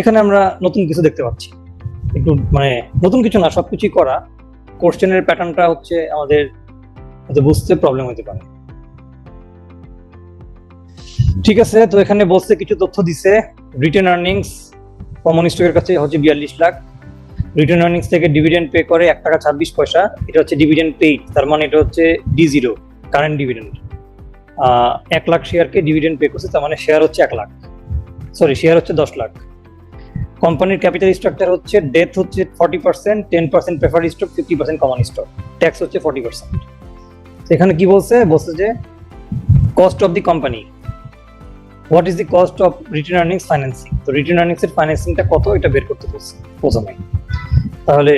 এখানে আমরা নতুন কিছু দেখতে পাচ্ছি। একটু মানে নতুন কিছু না, সবকিছুই করা। কোশ্চেনের প্যাটার্নটা হচ্ছে আমাদের হয়তো বুঝতে প্রবলেম হতে পারে। ঠিক আছে, তো এখানে বলছে কিছু তথ্য দিছে। রিটার্ন আর্নিংস কমন স্টকের কাছে হচ্ছে বিয়াল্লিশ লাখ। রিটার্ন আর্নিংস থেকে ডিভিডেন্ড পে করে এক টাকা ছাব্বিশ পয়সা। এটা হচ্ছে ডিভিডেন্ড পেইড তার মানে এটা হচ্ছে ডি জিরো কারেন্ট ডিভিডেন্ড এক লাখ শেয়ারকে ডিভিডেন্ড পে করছে, তার মানে শেয়ার হচ্ছে এক লাখ। সরি শেয়ার হচ্ছে দশ লাখ। কোম্পানির ক্যাপিটাল স্ট্রাকচার হচ্ছে ডেথ হচ্ছে forty percent ten percent prefer stock fifty percent common stock tax হচ্ছে ফর্টি পার্সেন্ট এখানে কি বলছে? বলছে যে cost of the company what is the cost of return earnings financing তো রিটার্ন আর্নিংস এর ফাইন্যান্সিংটা কত? এটা বের করতে বলছে প্রথমে তাহলে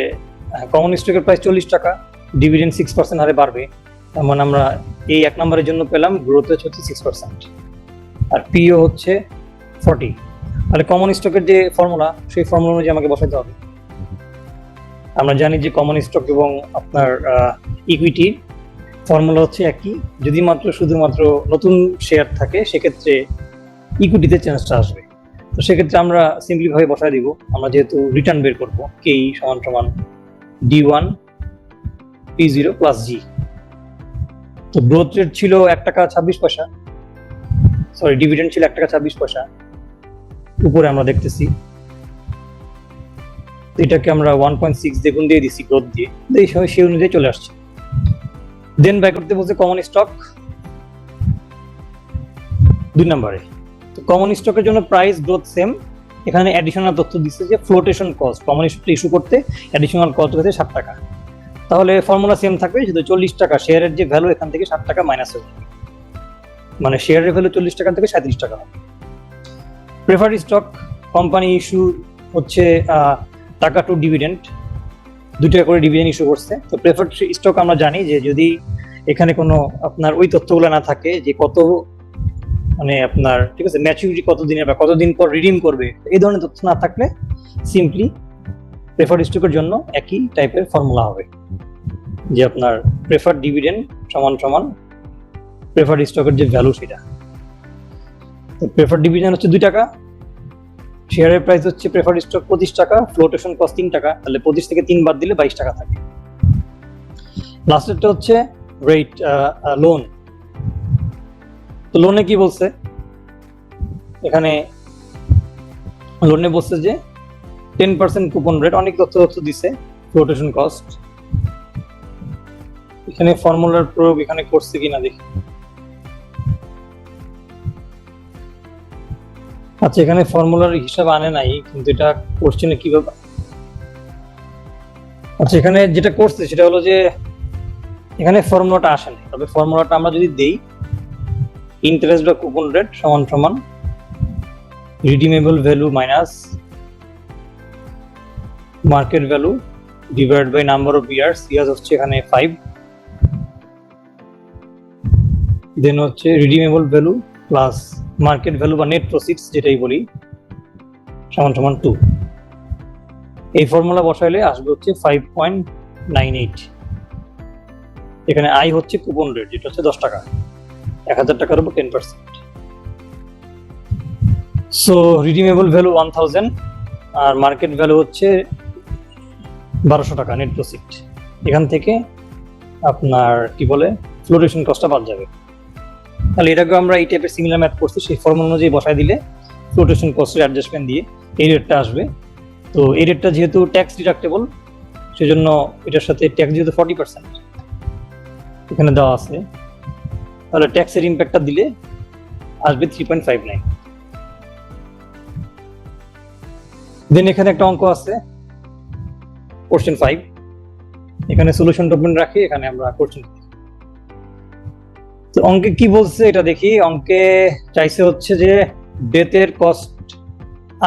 কমন স্টকের প্রাইস চল্লিশ টাকা ডিভিডেন্ড সিক্স পার্সেন্ট হারে বাড়বে, তার মানে আমরা এই এক নম্বরের জন্য পেলাম গ্রোথ হচ্ছে সিক্স পার্সেন্ট আর পিও হচ্ছে ফর্টি তাহলে কমন স্টকের যে ফর্মুলা সেই ফর্মুলা অনুযায়ী আমাকে বসাতে হবে। আমরা জানি যে কমন স্টক এবং আপনার ইকুইটি ফর্মুলা হচ্ছে একই। যদি মাত্র, শুধুমাত্র নতুন শেয়ার থাকে, সেক্ষেত্রে ইকুইটিতে চেঞ্জটা আসবে। তো সেক্ষেত্রে আমরা সিম্পলিভাবে বসায় দিব। আমরা যেহেতু রিটার্ন বের করব কে সমান সমান D one P zero plus G তো গ্রোথ রেট ছিল এক টাকা ছাব্বিশ পয়সা। সরি ডিভিডেন্ড ছিল এক টাকা ছাব্বিশ পয়সা। উপরে আমরা দেখতেছি। এটাকে আমরা ওয়ান পয়েন্ট সিক্স দেখুন দিয়ে দিছি গ্রোথ দিয়ে। এই সময় সেই অনুযায়ী চলে আসছে। দেন বাই করতে বলছে কমন স্টক দুই নম্বরে। তো কমন স্টকের জন্য প্রাইস গ্রোথ সেম এখানে অ্যাডিশনাল তথ্য দিচ্ছে যে flotation cost common stock issue করতে অ্যাডিশনাল কস্ট হচ্ছে ষাট টাকা। তাহলে ফর্মুলা সেম থাকবে শুধু চল্লিশ টাকা। শেয়ারের যে ভ্যালু এখান থেকে ষাট টাকা মাইনাস হয়ে যাবে। মানে শেয়ারের ভ্যালু চল্লিশ টাকা থেকে সাঁত্রিশ টাকা হবে। প্রেফার্ড স্টক কোম্পানি ইস্যু হচ্ছে টাকা টু ডিভিডেন্ড দু টাকা করে ডিভিডেন্ড ইস্যু করছে। তো প্রেফার স্টক আমরা জানি যে যদি এখানে কোনো আপনার ওই তথ্যগুলো না থাকে যে কত মানে আপনার, ঠিক আছে ম্যাচুরিটি কত দিনের বা কতদিন পর রিডিম করবে, এই ধরনের তথ্য না থাকলে সিম্পলি প্রেফার স্টকের জন্য একই টাইপের ফর্মুলা হবে। যে আপনার প্রেফার ডিভিডেন্ড সমান সমান প্রেফার স্টকের যে ভ্যালু সেটা। তো প্রেফার্ড ডিভিডেন্ড হচ্ছে দুই টাকা। শেয়ারের প্রাইস হচ্ছে প্রেফার্ড স্টক পঁচিশ টাকা ফ্লোটেশন কস্ট তিন টাকা, তাহলে পঁচিশ থেকে তিন বাদ দিলে বাইশ টাকা থাকে। লাস্টেরটা হচ্ছে রেট লোন তো লোনে কি বলছে? এখানে লোনে বলছে যে টেন পার্সেন্ট কুপন রেট অনেক তথ্য তথ্য দিছে ফ্লোটেশন কস্ট এখানে ফর্মুলার প্রয়োগ এখানে করছে কিনা দেখি। আচ্ছা এখানে ফর্মুলার হিসাব আনে নাই, কিন্তু এটা কোশ্চেনে কীভাবে আচ্ছা এখানে যেটা করছে সেটা হলো যে, এখানে ফর্মুলাটা আসে না তবে ফর্মুলাটা আমরা যদি দেই ইন্টারেস্ট বা কুপন রেট সমান সমান redeemable value minus market value divide by number of years years হচ্ছে এখানে ফাইভ দেন হচ্ছে redeemable value plus market value বা নেট প্রসিডস যেটাই বলি, সমান সমান টু এই ফর্মুলা বসাইলে আসবে হচ্ছে ফাইভ পয়েন্ট নাইন এইট এখানে আই হচ্ছে কুপন রেট যেটা হচ্ছে দশ টাকা। এক হাজার টাকার উপর ten percent so redeemable value one thousand আর মার্কেট ভ্যালু হচ্ছে বারোশো টাকা নেট প্রসিড এখান থেকে আপনার কি বলে ফ্লোরেশন কস্টটা বাদ যাবে। তাহলে এটাকে আমরা এই টাইপের সিমিলার ম্যাথ করছি, সেই ফর্মুলা অনুযায়ী বসায় দিলে ফ্লোটেশন কস্টের অ্যাডজাস্টমেন্ট দিয়ে এই রেটটা আসবে। তো এই রেটটা যেহেতু ট্যাক্স ডিডাক্টেবল সেজন্য এটার সাথে ট্যাক্স যেহেতু ফর্টি পার্সেন্ট এখানে দেওয়া আছে, তাহলে ট্যাক্সের ইম্প্যাক্টটা দিলে আসবে three point five nine then এখানে একটা অঙ্ক আছে কোশ্চেন ফাইভ এখানে সলিউশন ডকুমেন্ট রাখি, এখানে আমরা কোশ্চেন তো অঙ্কে কি বলছে এটা দেখি। অঙ্কে চাইছে হচ্ছে যে ডেথের cost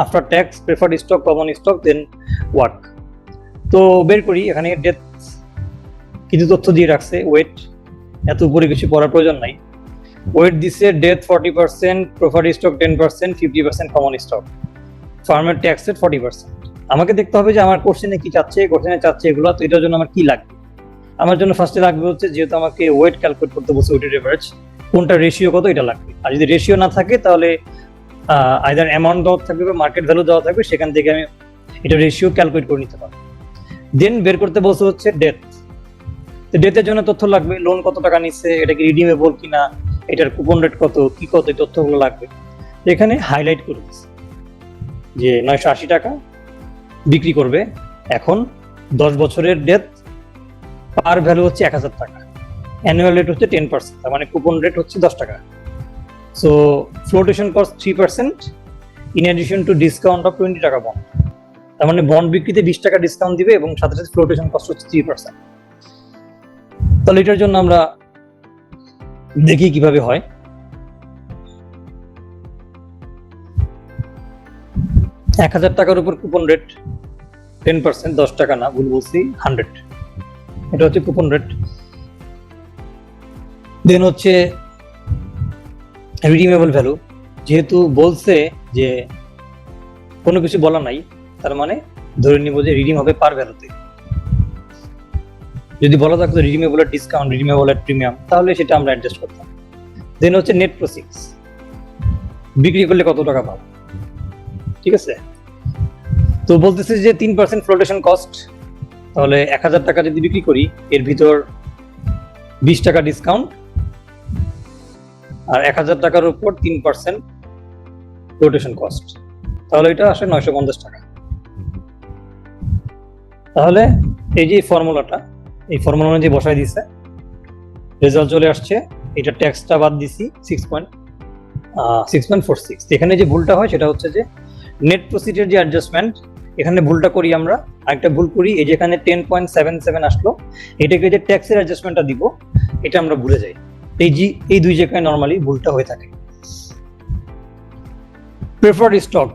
after tax preferred stock common stock then work তো বের করি, এখানে ডেথ কিছু তথ্য দিয়ে রাখছে? ওয়েট এত উপরে কিছু পড়ার প্রয়োজন নাই। ওয়েট দিছে debt forty percent preferred stock ten percent fifty percent common stock ফার্মের ট্যাক্স রেট ফর্টি পার্সেন্ট আমাকে দেখতে হবে যে আমার কোশ্চেনে কি চাচ্ছে কোশ্চেনে চাচ্ছে এগুলো, তো এটার জন্য আমার কি লাগবে আমার জন্য ফার্স্টে লাগবে হচ্ছে যেহেতু আমাকে ওয়েট ক্যালকুলেট করতে বলছে ওয়েটের এভারেজ কোনটা রেশিও কত এটা লাগবে। আর যদি রেশিও না থাকে তাহলে আইদার অ্যামাউন্ট দেওয়া থাকবে বা মার্কেট ভ্যালু দেওয়া থাকবে, সেখান থেকে আমি এটা রেশিও ক্যালকুলেট করে নিতে পারব। দেন বের করতে বলছে হচ্ছে ডেথ ডেথের জন্য তথ্য লাগবে লোন কত টাকা নিচ্ছে, এটা কি রিডিমেবল কিনা, এটার কুপন রেট কত, কি কত, এই তথ্যগুলো লাগবে। এখানে হাইলাইট করে দিচ্ছে যে নয়শো আশি টাকা বিক্রি করবে এখন দশ বছরের ডেথ পার ভ্যালু হচ্ছে এক হাজার টাকা। অ্যানুয়াল রেট হচ্ছে টেন পার্সেন্ট মানে কুপন রেট হচ্ছে দশ টাকা। So flotation cost three percent in addition to discount of twenty টাকা বন্ড তার মানে বন্ড বিক্রিতে বিশ টাকা ডিসকাউন্ট দিবে এবং সাথে সাথে ফ্লোটেশন কস্ট হচ্ছে থ্রি পার্সেন্ট তাহলে এটার জন্য আমরা দেখি কীভাবে হয়। এক হাজার টাকার উপর কুপন রেট টেন পার্সেন্ট দশ টাকা না, ভুল বলছি হান্ড্রেড এটা হচ্ছে কুপন রেট দেন হচ্ছে রিডিমেবল ভ্যালু যেহেতু বলছে যে কোনো কিছু বলা নাই, তার মানে ধরে নিব যে রিডিম হবে পার ভ্যালুতে যদি বলা থাকতো রিডিমেবলের ডিসকাউন্ট রিডিমেবলের প্রিমিয়াম তাহলে সেটা আমরা অ্যাডজাস্ট করতাম। দেন হচ্ছে নেট প্রসিক্স বিক্রি করলে কত টাকা পাবো? ঠিক আছে? তো বলতেছে যে তিন পার্সেন্ট ফ্লোটেশন কস্ট তাহলে এক হাজার টাকা যদি বিক্রি করি, এর ভিতর বিশ টাকা ডিসকাউন্ট আর এক হাজার টাকার উপর তিন পার্সেন্ট রোটেশন কস্ট তাহলে এটা আসে নয়শো পঞ্চাশ টাকা। তাহলে এই যে ফর্মুলাটা এই ফর্মুলা অনুযায়ী বসাই দিছে। রেজাল্ট চলে আসছে, এটা ট্যাক্সটা বাদ দিছি six point six point four six এখানে যে ভুলটা হয়, সেটা হচ্ছে যে নেট প্রসিডের যে অ্যাডজাস্টমেন্ট এখানে ভুলটা করি আমরা, আরেকটা ভুল করি, এই যে এখানে টেন পয়েন্ট সেভেন সেভেন আসলো, এটাকে যে ট্যাক্সের অ্যাডজাস্টমেন্টটা দিব, এটা আমরা ভুলে যাই। এই জি এই দুই জায়গায় নর্মালি ভুলটা হয়ে থাকে। প্রেফার্ড স্টক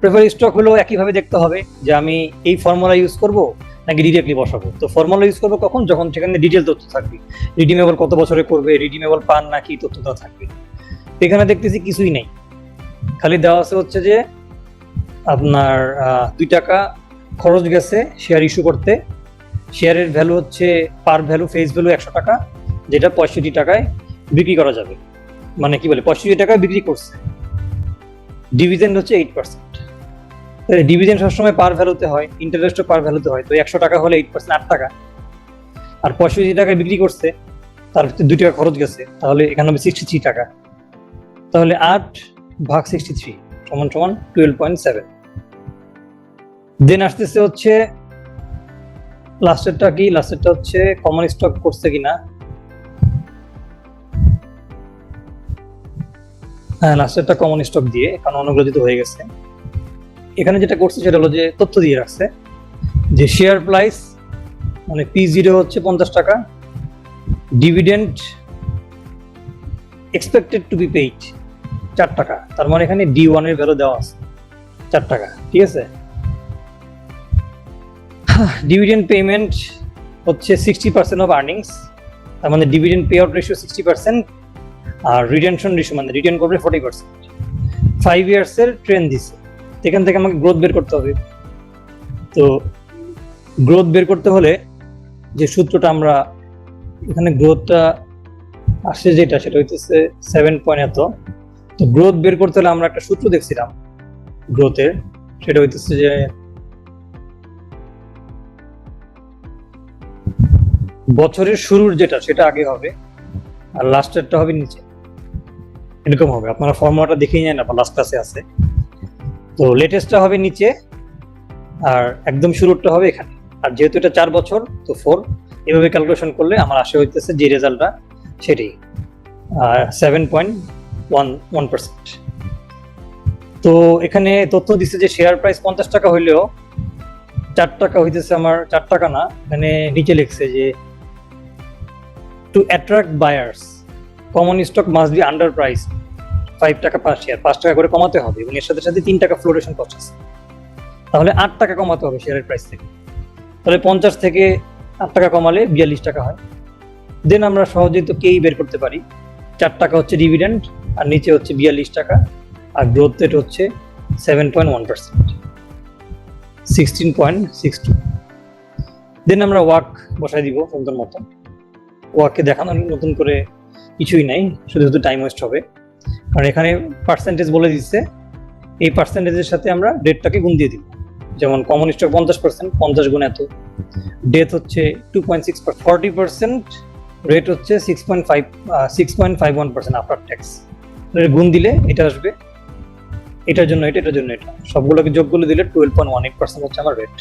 প্রেফার্ড স্টক হলো একইভাবে দেখতে হবে যে আমি এই ফর্মুলা ইউজ করব নাকি ডিরেক্টলি বসাবো। তো ফর্মুলা ইউজ করব কখন? যখন সেখানে ডিটেল তথ্য থাকবে। রিডিমেবল কত বছরে করবে রিডিমেবল পান নাকি তথ্যটা থাকবে। এখানে দেখতেছি কিছুই নেই। খালি দেওয়া আছে হচ্ছে যে আপনার দুই টাকা খরচ গেছে শেয়ার ইস্যু করতে। শেয়ারের ভ্যালু হচ্ছে পার ভ্যালু ফেস ভ্যালু একশো টাকা, যেটা পঁয়ষট্টি টাকায় বিক্রি করা যাবে। মানে কি বলে, পঁয়ষট্টি টাকায় বিক্রি করছে। ডিভিডেন্ড হচ্ছে এইট পার্সেন্ট ডিভিডেন্ড সবসময় পার ভ্যালুতে হয় ইন্টারেস্টও পার ভ্যালুতে হয়। তো একশো টাকা হলে এইট পার্সেন্ট আট টাকা। আর পঁয়ষট্টি টাকায় বিক্রি করছে, তার ভিতরে দুই টাকা খরচ গেছে, তাহলে এখানে হবে সিক্সটি থ্রি টাকা। তাহলে আট ভাগ সিক্সটি থ্রি সমান সমান টুয়েলভ পয়েন্ট সেভেন দেন আসতেছে হচ্ছে লাস্টেরটা কি? লাস্টেরটা হচ্ছে কমন স্টক করছে কিনা? হ্যাঁ লাস্টেরটা কমন স্টক দিয়ে কারণ অনুগ্রহিত হয়ে গেছে। এখানে যেটা করছে সেটা হলো যে, তথ্য দিয়ে রাখছে। যে শেয়ার প্রাইস মানে পি জিরো হচ্ছে পঞ্চাশ টাকা। Dividend expected to be paid চার টাকা। তার মানে এখানে ডি ওয়ানের ভ্যালু দেওয়া আছে, চার টাকা। ঠিক আছে? ডিভিডেন্ড পেমেন্ট হচ্ছে সিক্সটি পার্সেন্ট অফ আর্নিংস তার মানে dividend pay out ratio sixty percent আর রিটেনশন রেশিও মানে রিটার্ন করবে ফোর্টি পার্সেন্ট ফাইভ ইয়ার্সের ট্রেন দিছে এখান থেকে আমাকে গ্রোথ বের করতে হবে। তো গ্রোথ বের করতে হলে যে সূত্রটা আমরা এখানে গ্রোথটা আসছে যেটা, সেটা হইতেছে সেভেন পয়েন্ট এত। তো গ্রোথ বের করতে হলে আমরা একটা সূত্র দেখছিলাম গ্রোথের সেটা হইতেছে যে বছরের শুরুর যেটা, সেটা আগে হবে আর লাস্টেরটা হবে নিচে। এরকম হবে। আপনারা ফর্মুলাটা দেখেই নেন না লাস্ট ক্লাসে আছে। তো লেটেস্টটা হবে নিচে আর একদম শুরুরটা হবে এখানে। আর যেহেতু এটা চার বছর, তো ফোর এভাবে ক্যালকুলেশন করলে আমার আশা হইতেছে যে রেজাল্টটা সেটাই। Seven point one one percent তো এখানে তথ্য দিচ্ছে যে শেয়ার প্রাইস পঞ্চাশ টাকা হইলেও চার টাকা হইতেছে আমার, চার টাকা না। এখানে নিচে লিখছে যে to attract buyers common stock must be under price five টাকা পার শেয়ার পাঁচ টাকা করে কমাতে হবে এবং এর সাথে সাথে তিন টাকা ফ্লোরেশন কস্ট আছে তাহলে আট টাকা কমাতে হবে শেয়ারের প্রাইস থেকে। তাহলে পঞ্চাশ থেকে আট টাকা কমালে বিয়াল্লিশ টাকা হয়। দেন আমরা সহজেই তো কেই বের করতে পারি। চার টাকা হচ্ছে ডিভিডেন্ড আর নিচে হচ্ছে বিয়াল্লিশ টাকা। আর গ্রোথ রেট হচ্ছে seven point one percent sixteen point six two then আমরা ওয়াক বসাই দিব, সুন্দর মতো। ওয়াককে দেখানোর নতুন করে কিছুই নাই, শুধু শুধু টাইম ওয়েস্ট হবে। কারণ এখানে পার্সেন্টেজ বলে দিচ্ছে, এই পার্সেন্টেজের সাথে আমরা ডেটটাকে গুণ দিয়ে দিব। যেমন কমন স্টক পঞ্চাশ পার্সেন্ট পঞ্চাশ গুণ এত। ডেথ হচ্ছে two point six forty percent rate হচ্ছে six point five six point five one percent after tax গুণ দিলে এটা আসবে। এটার জন্য এটা, এটার জন্য এটা। সবগুলোকে যোগ করে দিলে twelve point one eight percent হচ্ছে আমার রেট